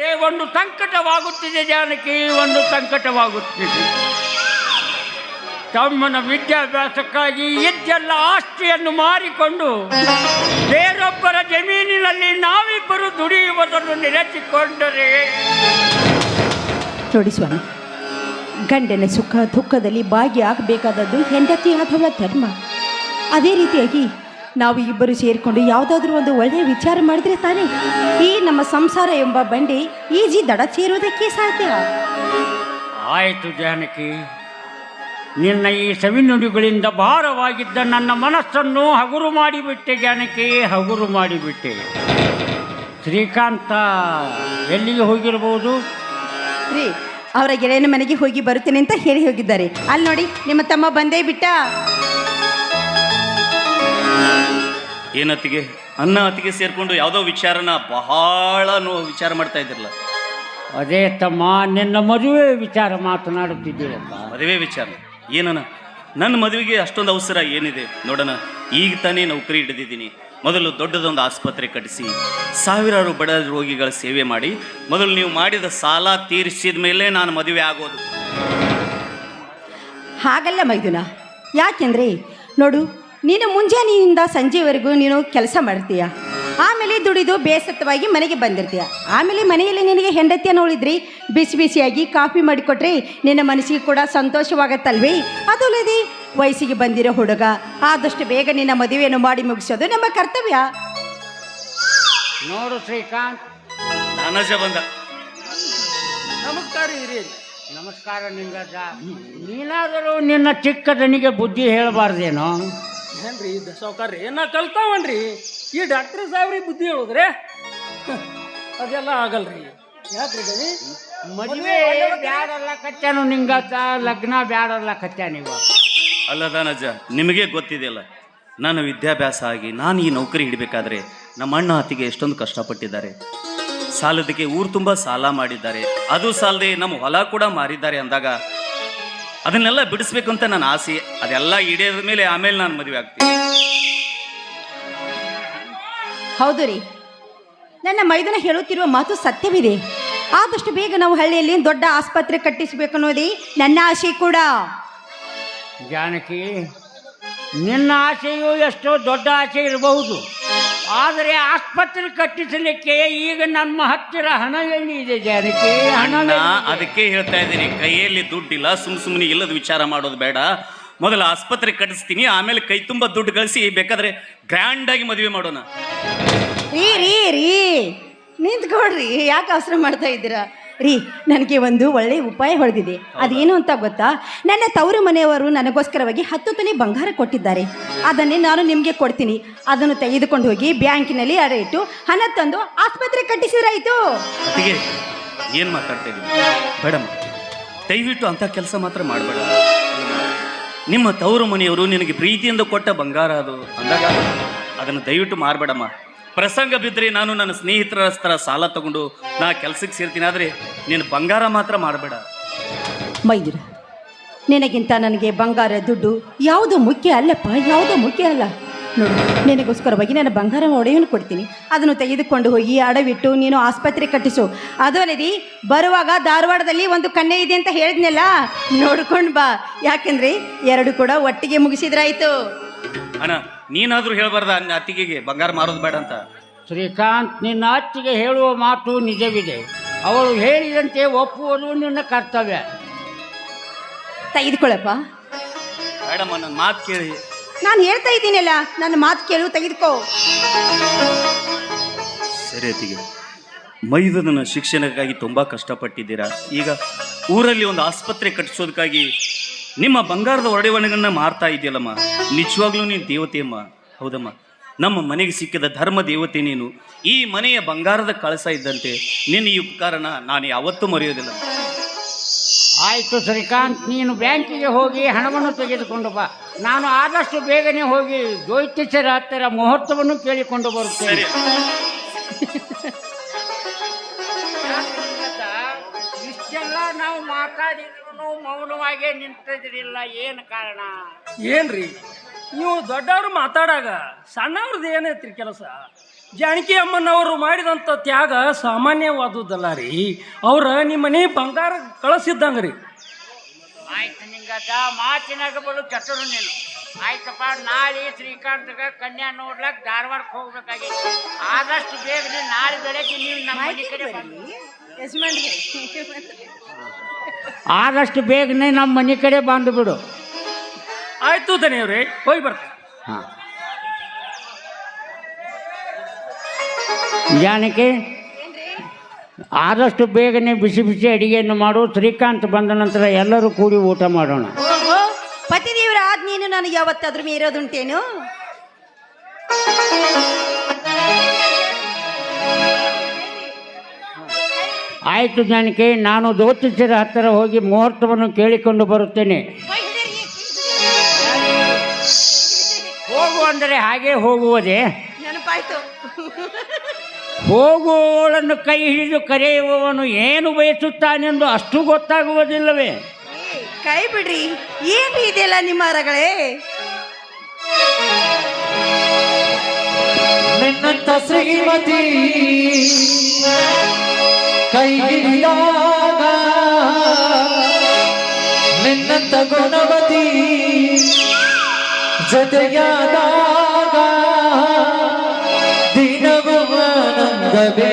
ಒಂದು ಸಂಕಟವಾಗುತ್ತಿದೆ ಜಾನಕಿ, ಒಂದು ಸಂಕಟವಾಗುತ್ತಿದೆ. ತಮ್ಮನ ವಿದ್ಯಾಭ್ಯಾಸಕ್ಕಾಗಿ ಇದ್ದೆಲ್ಲ ಆಸ್ತಿಯನ್ನು ಮಾರಿಕೊಂಡು ಬೇರೊಬ್ಬರ ಜಮೀನಿನಲ್ಲಿ ನಾವಿಬ್ಬರು ದುಡಿಯುವುದನ್ನು ನೆನೆಸಿಕೊಂಡರೆ. ನೋಡಿ ಸ್ವಾಮಿ, ಗಂಡನ ಸುಖ ದುಃಖದಲ್ಲಿ ಭಾಗಿಯಾಗಬೇಕಾದದ್ದು ಅಥವಾ ಧರ್ಮ. ಅದೇ ರೀತಿಯಾಗಿ ನಾವು ಇಬ್ಬರು ಸೇರಿಕೊಂಡು ಯಾವುದಾದ್ರೂ ಒಂದು ಒಳ್ಳೆಯ ವಿಚಾರ ಮಾಡಿದ್ರೆ ತಾನೇ ಈ ನಮ್ಮ ಸಂಸಾರ ಎಂಬ ಬಂಡಿ ಈಜಿ ದಡ ಸೇರುವುದಕ್ಕೆ ಸಾಧ್ಯ? ಆಯಿತು ಜಾನಕಿ. ನಿನ್ನ ಈ ಸವಿನುಡಿಗಳಿಂದ ಭಾರವಾಗಿದ್ದ ನನ್ನ ಮನಸ್ಸನ್ನು ಹಗುರು ಮಾಡಿಬಿಟ್ಟೆ ಜಾನಕಿ ಹಗುರು ಮಾಡಿಬಿಟ್ಟೆ. ಶ್ರೀಕಾಂತ ಎಲ್ಲಿಗೆ ಹೋಗಿರಬಹುದು ರೀ ಅವರ ಗೆಳೆಯನ ಮನೆಗೆ ಹೋಗಿ ಬರುತ್ತೇನೆ ಅಂತ ಹೇಳಿ ಹೋಗಿದ್ದಾರೆ. ಅಲ್ಲಿ ನೋಡಿ ನಿಮ್ಮ ತಮ್ಮ ಬಂದೇ ಬಿಟ್ಟ. ಏನತ್ತಿಗೆ? ಅನ್ನ ಅತ್ತಿಗೆ ಸೇರಿಕೊಂಡು ಯಾವುದೋ ವಿಚಾರನ ಬಹಳ ನೋ ವಿಚಾರ ಮಾಡ್ತಾ ಇದ್ರಲ್ಲ ಅದೇ ತಮ್ಮ ನಿನ್ನ ಮದುವೆ ವಿಚಾರ ಮಾತನಾಡುತ್ತಿದ್ದೀರಪ್ಪ. ಮದುವೆ ವಿಚಾರ. ಏನನ ನನ್ನ ಮದುವೆಗೆ ಅಷ್ಟೊಂದು ಅವಸರ ಏನಿದೆ? ನೋಡೋಣ ಈಗ ತಾನೇ ನೌಕರಿ ಹಿಡಿದಿದ್ದೀನಿ. ಮೊದಲು ದೊಡ್ಡದೊಂದು ಆಸ್ಪತ್ರೆ ಕಟ್ಟಿಸಿ ಸಾವಿರಾರು ಬಡ ರೋಗಿಗಳ ಸೇವೆ ಮಾಡಿ ಮೊದಲು ನೀವು ಮಾಡಿದ ಸಾಲ ತೀರಿಸಿದ ಮೇಲೆ ನಾನು ಮದುವೆ ಆಗೋದು. ಹಾಗಲ್ಲ ಮೈದುನ. ಯಾಕೆಂದ್ರೆ ನೋಡು ನೀನು ಮುಂಜಾನೆಯಿಂದ ಸಂಜೆವರೆಗೂ ನೀನು ಕೆಲಸ ಮಾಡ್ತೀಯ? ಆಮೇಲೆ ದುಡಿದು ಬೇಸತ್ತವಾಗಿ ಮನೆಗೆ ಬಂದಿರ್ತೀಯ? ಆಮೇಲೆ ಮನೆಯಲ್ಲಿ ನಿನಗೆ ಹೆಂಡತಿಯನ್ನು ನೋಡಿದ್ರಿ ಬಿಸಿ ಬಿಸಿಯಾಗಿ ಕಾಫಿ ಮಾಡಿಕೊಟ್ರಿ ನಿನ್ನ ಮನಸ್ಸಿಗೆ ಕೂಡ ಸಂತೋಷವಾಗತ್ತಲ್ವೇ? ಅದು ಅಲ್ಲದೆ ವಯಸ್ಸಿಗೆ ಬಂದಿರೋ ಹುಡುಗ ಆದಷ್ಟು ಬೇಗ ನಿನ್ನ ಮದುವೆಯನ್ನು ಮಾಡಿ ಮುಗಿಸೋದು ನಮ್ಮ ಕರ್ತವ್ಯ. ನೋಡು ಶ್ರೀಕಾಂತ್. ನಾನಜ ಬಂದ ನಮಸ್ಕಾರ ಹಿರಿಯ. ನಮಸ್ಕಾರ ನಿಂಗಜ್ಜ ನೀನಾದರೂ ನಿನ್ನ ಚಿಕ್ಕದನಿಗೆ ಬುದ್ಧಿ ಹೇಳಬಾರ್ದೇನೋ? ಏನ್ರಿ ಸಾವುಕಾರ್ರಿ? ನಾ ಕಲ್ತಾವನ್ರಿ? ಈ ಡಾಕ್ಟರ್ ಸಾಹೇಬ್ರಿ ಬುದ್ಧಿ ಹೇಳಿದ್ರೆ ಅದೆಲ್ಲ ಆಗಲ್ರಿ. ಯಾಕ್ರಿ ಗಣಿ? ಮದುವೆ ಬ್ಯಾಡಲ್ಲ ಕಚ್ಚಾನು ನಿಂಗತ್ತ ಲಗ್ನ ಬ್ಯಾಡಲ್ಲ ಕಚ್ಚಾನಿವ ಅಲ್ಲದಾನಜ್ಜ ನಿಮಗೆ ಗೊತ್ತಿದೆಯಲ್ಲ ನನ್ನ ವಿದ್ಯಾಭ್ಯಾಸ ಆಗಿ ನಾನು ಈ ನೌಕರಿ ಹಿಡಬೇಕಾದ್ರೆ ನಮ್ಮ ಅಣ್ಣ ಹತ್ತಿಗೆ ಎಷ್ಟೊಂದು ಕಷ್ಟಪಟ್ಟಿದ್ದಾರೆ. ಸಾಲದಕ್ಕೆ ಊರು ತುಂಬ ಸಾಲ ಮಾಡಿದ್ದಾರೆ. ಅದು ಸಾಲದೆ ನಮ್ಮ ಹೊಲ ಕೂಡ ಮಾರಿದ್ದಾರೆ ಅಂದಾಗ ಅದನ್ನೆಲ್ಲ ಬಿಡಿಸ್ಬೇಕು ಅಂತ ನನ್ನ ಆಸೆ. ಅದೆಲ್ಲ ಈಡೇರಿದ ಮೇಲೆ ಆಮೇಲೆ ನಾನು ಮದುವೆ ಆಗ್ತೀನಿ. ಹೌದು ರೀ. ನನ್ನ ಮೈದನ ಹೇಳುತ್ತಿರುವ ಮಾತು ಸತ್ಯವಿದೆ. ಆದಷ್ಟು ಬೇಗ ನಾವು ಹಳ್ಳಿಯಲ್ಲಿ ದೊಡ್ಡ ಆಸ್ಪತ್ರೆ ಕಟ್ಟಿಸಬೇಕು ಅನ್ನೋದೇ ನನ್ನ ಆಸೆ ಕೂಡ. ಜಾನಕಿ ನಿನ್ನ ಆಸೆಯು ಎಷ್ಟೋ ದೊಡ್ಡ ಆಸೆ ಇರಬಹುದು. ಆದರೆ ಆಸ್ಪತ್ರೆ ಕಟ್ಟಿಸಲಿಕ್ಕೆ ಈಗ ನಮ್ಮ ಹತ್ತಿರ ಹಣ ಎಲ್ಲಿದೆ ಜಾನಕಿ? ಹಣ ನಾ ಅದಕ್ಕೆ ಹೇಳ್ತಾ ಇದ್ದೀನಿ ಕೈಯಲ್ಲಿ ದುಡ್ಡಿಲ್ಲ ಸುಮ್ ಸುಮ್ಮನೆ ಇಲ್ಲದ ವಿಚಾರ ಮಾಡೋದು ಬೇಡ. ಮೊದಲು ಆಸ್ಪತ್ರೆ ಕಟ್ಟಿಸ್ತೀನಿ ಆಮೇಲೆ ಕೈ ತುಂಬ ದುಡ್ಡು ಗಳಿಸಿ ಬೇಕಾದ್ರೆ ಗ್ರ್ಯಾಂಡ್ ಆಗಿ ಮದುವೆ ಮಾಡೋಣ. ರೀ ರೀ ರೀ. ನಿಂತ್ಕೊಡ್ರಿ ಯಾಕೆ ಅವಸರ ಮಾಡ್ತಾ ಇದ್ದೀರಾ? ರೀ ನನಗೆ ಒಂದು ಒಳ್ಳೆಯ ಉಪಾಯ ಹೊಡೆದಿದೆ. ಅದೇನು ಅಂತ ಗೊತ್ತಾ? ನನ್ನ ತವರು ಮನೆಯವರು ನನಗೋಸ್ಕರವಾಗಿ ಹತ್ತು ತನಿ ಬಂಗಾರ ಕೊಟ್ಟಿದ್ದಾರೆ. ಅದನ್ನೇ ನಾನು ನಿಮಗೆ ಕೊಡ್ತೀನಿ. ಅದನ್ನು ತೆಗೆದುಕೊಂಡು ಹೋಗಿ ಬ್ಯಾಂಕಿನಲ್ಲಿ ಅಡ ಇಟ್ಟು ಹಣ ತಂದು ಆಸ್ಪತ್ರೆ ಕಟ್ಟಿಸಿದ್ರಾಯ್ತು. ಏನು ಮಾತಾಡ್ತಾ ಬೇಡಮ್ಮ. ದಯವಿಟ್ಟು ಅಂಥ ಕೆಲಸ ಮಾತ್ರ ಮಾಡಬೇಡ. ನಿಮ್ಮ ತವರು ಮನೆಯವರು ನಿನಗೆ ಪ್ರೀತಿಯಿಂದ ಕೊಟ್ಟ ಬಂಗಾರ ಅದು ಅಂದಾಗ ಅದನ್ನು ದಯವಿಟ್ಟು ಮಾರಬೇಡಮ್ಮ. ಪ್ರಸಂಗ ಬಿದ್ದರೆ ನಾನು ನನ್ನ ಸ್ನೇಹಿತರ ಹತ್ರ ಸಾಲ ತಗೊಂಡು ನಾ ಕೆಲಸಕ್ಕೆ ಸೇರ್ತೀನಿ. ಆದರೆ ನೀನು ಬಂಗಾರ ಮಾತ್ರ ಮಾಡಬೇಡ. ಮೈದಿರ ನಿನಗಿಂತ ನನಗೆ ಬಂಗಾರ ದುಡ್ಡು ಯಾವುದು ಮುಖ್ಯ ಅಲ್ಲಪ್ಪ ಯಾವುದು ಮುಖ್ಯ ಅಲ್ಲ. ನೋಡು ನಿನಗೋಸ್ಕರವಾಗಿ ನಾನು ಬಂಗಾರ ಒಡೆಯನ್ನು ಕೊಡ್ತೀನಿ. ಅದನ್ನು ತೆಗೆದುಕೊಂಡು ಹೋಗಿ ಅಡವಿಟ್ಟು ನೀನು ಆಸ್ಪತ್ರೆ ಕಟ್ಟಿಸು. ಅದು ಅಲ್ಲದೆ ಬರುವಾಗ ಧಾರವಾಡದಲ್ಲಿ ಒಂದು ಕನ್ನೆ ಇದೆ ಅಂತ ಹೇಳಿದ್ನಲ್ಲ? ನೋಡ್ಕೊಂಡು ಬಾ. ಯಾಕೆಂದ್ರೆ ಎರಡು ಕೂಡ ಒಟ್ಟಿಗೆ ಮುಗಿಸಿದ್ರಾಯ್ತು. ಅಣ್ಣ ನೀನಾದರೂ ಹೇಳಬಾರ್ದ ಅತ್ತಿಗೆಗೆ ಬಂಗಾರ ಮಾರೋದು ಬೇಡ ಅಂತ. ಶ್ರೀಕಾಂತ್ ನಿನ್ನ ಅತ್ತಿಗೆ ಹೇಳುವ ಮಾತು ನಿಜವಿದೆ. ಅವಳು ಹೇಳಿದಂತೆ ಒಪ್ಪುವುದು ನಿನ್ನ ಕರ್ತವ್ಯ. ತೆಗೆದುಕೊಳ್ಳಪ್ಪ. ಮೇಡಮ್ ನನ್ನ ಮಾತು ಕೇಳಿ. ನಾನು ಹೇಳ್ತಾ ಇದ್ದೀನಲ್ಲ ನನ್ನ ಮಾತು ಕೇಳು ತೆಗೆದುಕೋ. ಸರಿ ಅತ್ತಿಗೆ. ಮೈದನ ಶಿಕ್ಷಣಕ್ಕಾಗಿ ತುಂಬ ಕಷ್ಟಪಟ್ಟಿದ್ದೀರಾ? ಈಗ ಊರಲ್ಲಿ ಒಂದು ಆಸ್ಪತ್ರೆ ಕಟ್ಟಿಸೋದಕ್ಕಾಗಿ ನಿಮ್ಮ ಬಂಗಾರದ ಒಡೆವಣೆಗಳನ್ನ ಮಾರ್ತಾ ಇದೆಯಲ್ಲಮ್ಮ? ನಿಜವಾಗ್ಲೂ ನೀನು ದೇವತೆಯಮ್ಮ ಹೌದಮ್ಮ. ನಮ್ಮ ಮನೆಗೆ ಸಿಕ್ಕಿದ ಧರ್ಮ ದೇವತೆ ನೀನು. ಈ ಮನೆಯ ಬಂಗಾರದ ಕಳಸ ಇದ್ದಂತೆ ನಿನ್ನ ಈ ಉಪಕಾರನ ನಾನು ಯಾವತ್ತೂ ಮರೆಯೋದಿಲ್ಲ. ಆಯಿತು ಶ್ರೀಕಾಂತ್ ನೀನು ಬ್ಯಾಂಕಿಗೆ ಹೋಗಿ ಹಣವನ್ನು ತೆಗೆದುಕೊಂಡು ಬಾ. ನಾನು ಆದಷ್ಟು ಬೇಗನೆ ಹೋಗಿ ಜ್ಯೋತಿಷ್ಯರ ಹತ್ತಿರ ಮುಹೂರ್ತವನ್ನು ಕೇಳಿಕೊಂಡು ಬರುತ್ತೇನೆ. ಇಷ್ಟೆಲ್ಲ ನಾವು ಮಾತಾಡಿದ್ರು ಮೌನವಾಗೇ ನಿಂತಿದ್ರಿಲ್ಲ. ಏನು ಕಾರಣ? ಏನ್ರಿ? ನೀವು ದೊಡ್ಡವರು ಮಾತಾಡಾಗ ಸಣ್ಣವ್ರದ್ದು ಏನೈತ್ರಿ ಕೆಲಸ? ಜಾನಕಿ ಅಮ್ಮನವರು ಮಾಡಿದಂಥ ತ್ಯಾಗ ಸಾಮಾನ್ಯವಾದುದಲ್ಲ ರೀ. ಅವ್ರ ನಿಮ್ಮ ಮನೆ ಬಂಗಾರ ಕಳಿಸಿದ್ದಂಗ ರೀ ಆಯ್ತು ನಿಂಗದ ಮಾತಿನಾಗ ಬಲು ಕೆಟ್ಟರು ನೀನು. ಆಯ್ತಪ್ಪ ನಾಳೆ ಶ್ರೀಕಾಂತಗ ಕನ್ಯಾ ನೋಡ್ಲಕ್ ಧಾರವಾಡಕ್ಕೆ ಹೋಗ್ಬೇಕಾಗಿತ್ತು. ಆದಷ್ಟು ಬೇಗನೆ ನಾಳೆ ಬೆಳಗ್ಗೆ ನೀವು ನಮ್ಮ ಮನೆ ಕಡೆ ಆದಷ್ಟು ಬೇಗನೆ ನಮ್ಮ ಮನೆ ಕಡೆ ಬಂದು ಬಿಡು. ಆಯ್ತು ದನಿಯವ್ರೆ ಹೋಗಿ ಬರ್ತೀನಿ. ಹಾಂ. ಜಾನಕಿ ಆದಷ್ಟು ಬೇಗನೆ ಬಿಸಿ ಬಿಸಿ ಅಡಿಗೆಯನ್ನು ಮಾಡು. ಶ್ರೀಕಾಂತ್ ಬಂದ ನಂತರ ಎಲ್ಲರೂ ಕೂಡಿ ಊಟ ಮಾಡೋಣ. ಪತಿದೇವರ ಆದ್ ನೀನು ನನಗೆ ಯಾವತ್ತಾದ್ರೂ ಮೀರೋದುಂಟೇನು? ಆಯಿತು ಜಾನಕಿ ನಾನು ಜ್ಯೋತಿಷ್ಯರ ಹತ್ತಿರ ಹೋಗಿ ಮುಹೂರ್ತವನ್ನು ಕೇಳಿಕೊಂಡು ಬರುತ್ತೇನೆ. ಅಂದರೆ ಹಾಗೆ ಹೋಗುವುದೇ? ನೆನಪಾಯ್ತು. ಹೋಗುವವಳನ್ನು ಕೈ ಹಿಡಿದು ಕರೆಯುವವನು ಏನು ಬಯಸುತ್ತಾನೆಂದು ಅಷ್ಟು ಗೊತ್ತಾಗುವುದಿಲ್ಲವೇ? ಕೈ ಬಿಡ್ರಿ. ಏನು ಇದೆಯಲ್ಲ ನಿಮ್ಮ ಮರಗಳೇ ನಿನ್ನಂತ ಶ್ರೀಮತಿ ಕೈ ಹಿಡಿದಾಗ ನಿನ್ನಂತ ಗುಣವತಿ ಜೊತೆಯಾದಾಗ ದಿನವೂ ಆನಂದವೇ.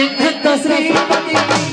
ನಿನ್ನಂತ ಶ್ರೀಮತಿ